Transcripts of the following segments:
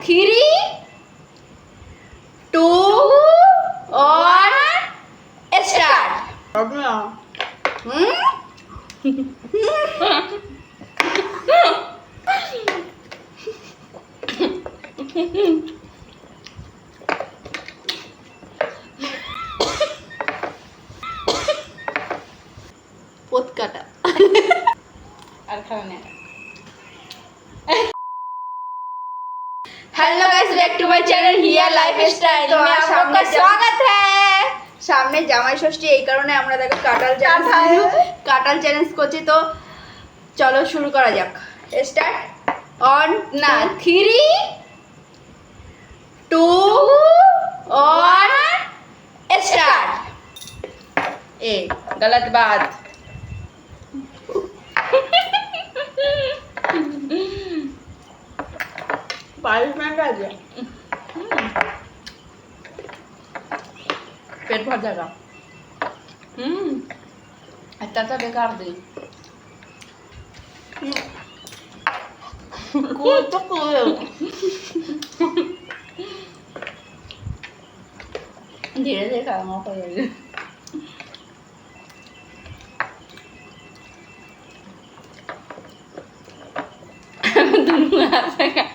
Three two one start হুম পোত কাটা আর খাবে Hello guys back to my channel here lifestyle तो में आज आप लोग सामने का जम- स्वागत है সামনে জামাই ষষ্ঠী এই কারণে আমরা দেখো কাটাল চ্যালেঞ্জ কাঁঠাল। কাটাল চ্যালেঞ্জ করছি তো চলো শুরু করা যাক স্টার্ট অন না থ্রি টু ওয়ান স্টার্ট ए गलत बात পালিশমেন্ট আছে पेट भर जाएगा हम्म इतना तो बेकार दी तो धीरे धीरे खाना पड़ेगा दोनों आ जाएगा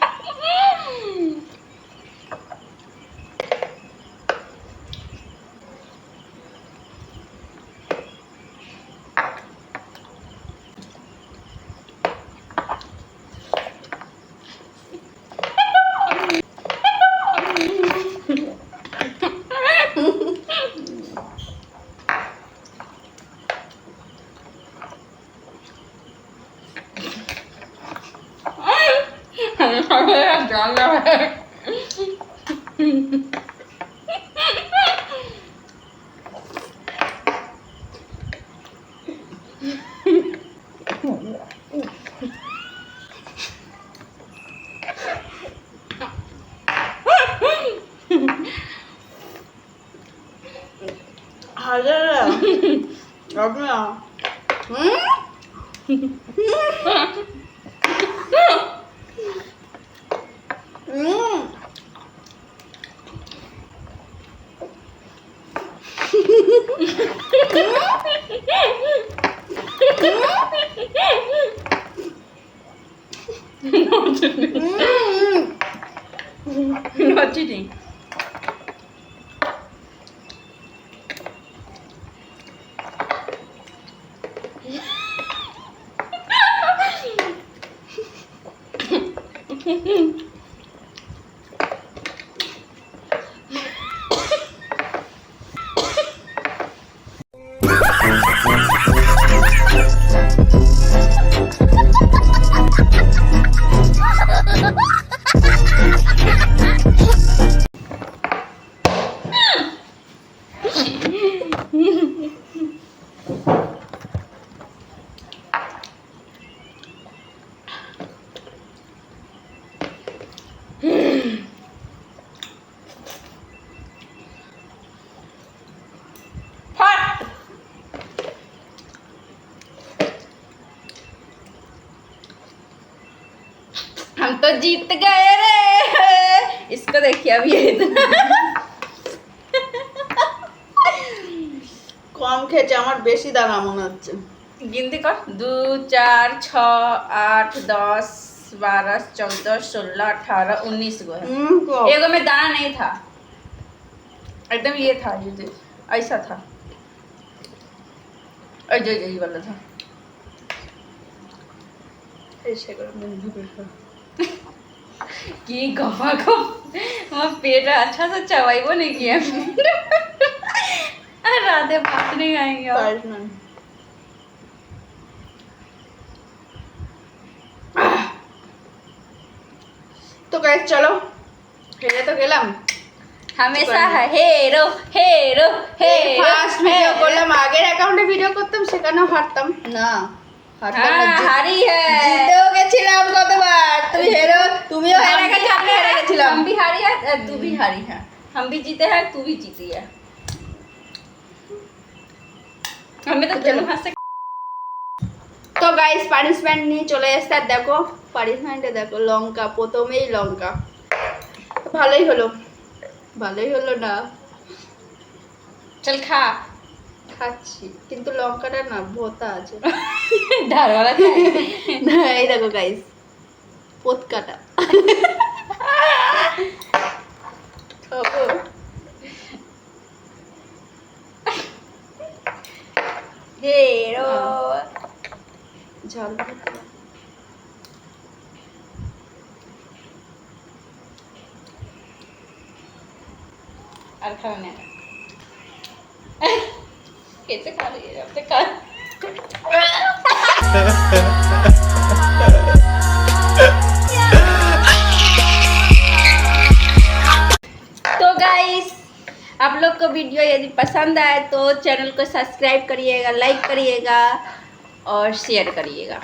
아들 여보야 응? 음. 음. 맛지지? 음. हम तो जीत गए रे। इसको देखिए अभी इतना। খেয়েছে আমার বেশি দানা মনে হচ্ছে गिनती कर दो चार छ आठ दस बारह चौदह सोलह अठारह उन्नीस गो है হুম কম। एगो में दाना नहीं था एकदम ये था ये जो- ऐसा था और जो यही वाला था এই সেগুলো আমি ঢুকে খাবো। कि गफा गफ वहाँ पेट अच्छा से चबाइबो नहीं किया अरे राधे बात नहीं आएंगे और পারিস না। তো গাইস চলো হেরে তো গেলাম हमेशा है हेरो हेरो हेरो ফার্স্ট ভিডিও করলাম আগের অ্যাকাউন্টে ভিডিও করতাম সেখানেও হারতাম না হারতাম না, हाँ জিত- हारी है জিতেও গেছিলাম কতবার তুমি হেরো তুমিও হেরে গেছো আমি হেরে গেছিলাম हम भी हारी है अ, तू भी हारी है हम भी जीते हैं तू भी जीती है আমি তো জন্য হাসতে তো গাইস পানিশমেন্ট নিয়ে চলে এসছে। আর দেখো পানিশমেন্টে দেখো লঙ্কা প্রথমেই লঙ্কা। ভালোই হলো। ভালোই হলো না। চল খা। খাচ্ছি। কিন্তু লঙ্কাটা না ভোতা আছে। এই দেখো গাইস পোতকাটা। আর খাবে না कैसे खा रही है अब तक खा तो गाइस आप लोग को वीडियो यदि पसंद आए तो चैनल को सब्सक्राइब करिएगा लाइक करिएगा और शेयर करिएगा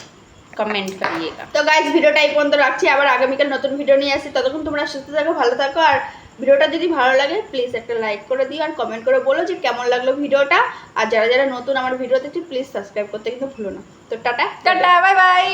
কমেন্ট করিয়েগা। তো গাইজ ভিডিওটা এই পর্যন্ত রাখছি। আবার আগামীকাল নতুন ভিডিও নিয়ে আসি। ততক্ষণ তোমরা সুস্থ থাকো ভালো থাকো। আর ভিডিওটা যদি ভালো লাগে প্লিজ একটা লাইক করে দিও আর কমেন্ট করে বলো যে কেমন লাগল ভিডিওটা আর যারা যারা নতুন আমার ভিডিও দেখছি প্লিজ সাবস্ক্রাইব করতে কিন্তু ভুলো না। তো টাটা। Tata bye bye